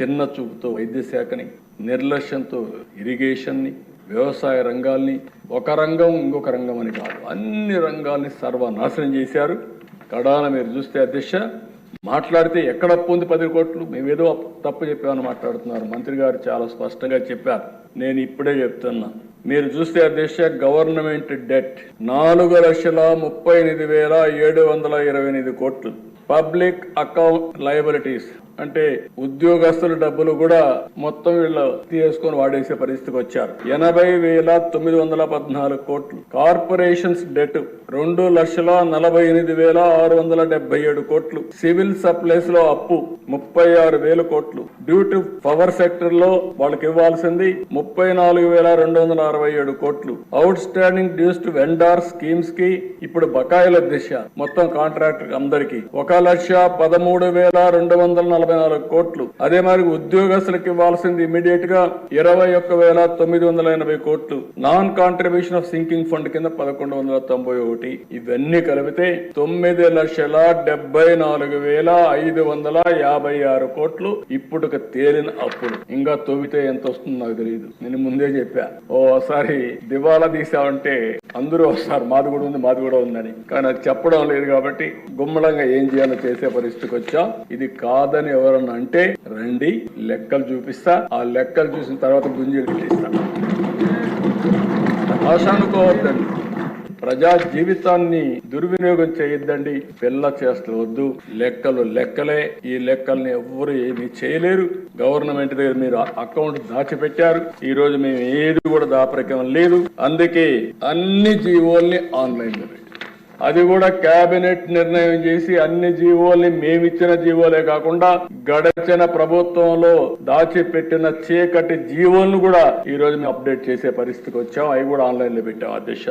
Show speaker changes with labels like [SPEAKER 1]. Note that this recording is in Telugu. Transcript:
[SPEAKER 1] చిన్న చూపుతో వైద్య శాఖని నిర్లక్ష్యంతో ఇరిగేషన్ని వ్యవసాయ రంగాల్ని ఒక రంగం ఇంకొక రంగం అని కాదు అన్ని రంగాల్ని సర్వనాశనం చేశారు. కడాన మీరు చూస్తే అధ్యక్ష మాట్లాడితే ఎక్కడ అప్పు ఉంది పది కోట్లు? మేమేదో తప్పు చెప్పామని మాట్లాడుతున్నారు. మంత్రి గారు చాలా స్పష్టంగా చెప్పారు. నేను ఇప్పుడే చెప్తున్నా. మీరు చూస్తే అధ్యక్ష గవర్నమెంట్ డెట్ నాలుగు లక్షల ముప్పై ఎనిమిది వేల ఏడు వందల ఇరవై ఎనిమిది కోట్లు. పబ్లిక్ అకౌంట్ లయబిలిటీస్ అంటే ఉద్యోగస్తుల డబ్బులు కూడా మొత్తం వీళ్ళు తీసుకొని వాడేసే పరిస్థితికి వచ్చారు. ఎనభై వేల తొమ్మిది వందల పద్నాలుగు కోట్లు. కార్పొరేషన్స్ డెట్ రెండు లక్షల నలభై ఎనిమిది వేల ఆరు వందల డెబ్బై ఏడు కోట్లు. సివిల్ సప్లైస్లో అప్పు ముప్పై ఆరు వేల కోట్లు. డ్యూటీ పవర్ సెక్టర్లో వాళ్ళకి ఇవ్వాల్సింది ముప్పై నాలుగు వేల రెండు వందల అరవై ఏడు కోట్లు. Outstanding dues to vendor స్కీమ్స్కి ఇప్పుడు బకాయిల దిశ మొత్తం కాంట్రాక్టర్ అందరికి. ఒక లక్ష పదమూడు వేల రెండు వందల నలభై నాలుగు కోట్లు. అదే మరి ఉద్యోగస్తులకు ఇవ్వాల్సింది ఇమీడియట్గా ఇరవై ఒక్క వేల తొమ్మిది వందల ఎనభై కోట్లు. Non contribution of sinking fund కింద పదకొండు వందల తొంభై ఒకటి. ఇవన్నీ కలిపితే తొమ్మిది లక్షల డెబ్బై నాలుగు వేల ఐదు వందల యాభై ఆరు కోట్లు ఇప్పుడు తేలిన అప్పులు. ఇంకా తొవ్వితే ఎంత వస్తుందో నాకు తెలియదు నేను ముందే చెప్పా. ఓసారి దివాలా తీసావంటే అందరూ వస్తారు మాది కూడా ఉంది మాది కూడా ఉందని. కానీ అది చెప్పడం లేదు కాబట్టి గుమ్మడంగా ఏం చేయాలో చేసే పరిస్థితికి వచ్చా. ఇది కాదని ఎవరన్నా అంటే రండి లెక్కలు చూపిస్తా ఆ లెక్కలు చూసిన తర్వాత గుంజీలు పెట్టిస్తా ఆశ అనుకోవద్దండి ప్రజా జీవితాన్ని దుర్వినియోగం చేయొద్దండి పిల్ల చేస్తూ వద్దు లెక్కలు లెక్కలే ఈ లెక్కల్ని ఎవ్వరు ఏమీ చేయలేరు. గవర్నమెంట్ దగ్గర మీరు అకౌంట్ దాచిపెట్టారు ఈ రోజు మేము ఏది కూడా దాపరికం లేదు. అందుకే అన్ని జీవోల్ని ఆన్లైన్లో అది కూడా కేబినెట్ నిర్ణయం చేసి అన్ని జీవోల్ని మేమిచ్చిన జీవోలే కాకుండా గడచిన ప్రభుత్వంలో దాచిపెట్టిన చీకటి జీవోలను కూడా ఈ రోజు మేము అప్డేట్ చేసే పరిస్థితికి వచ్చాం. అవి కూడా ఆన్లైన్లో పెట్టాం అధ్యక్ష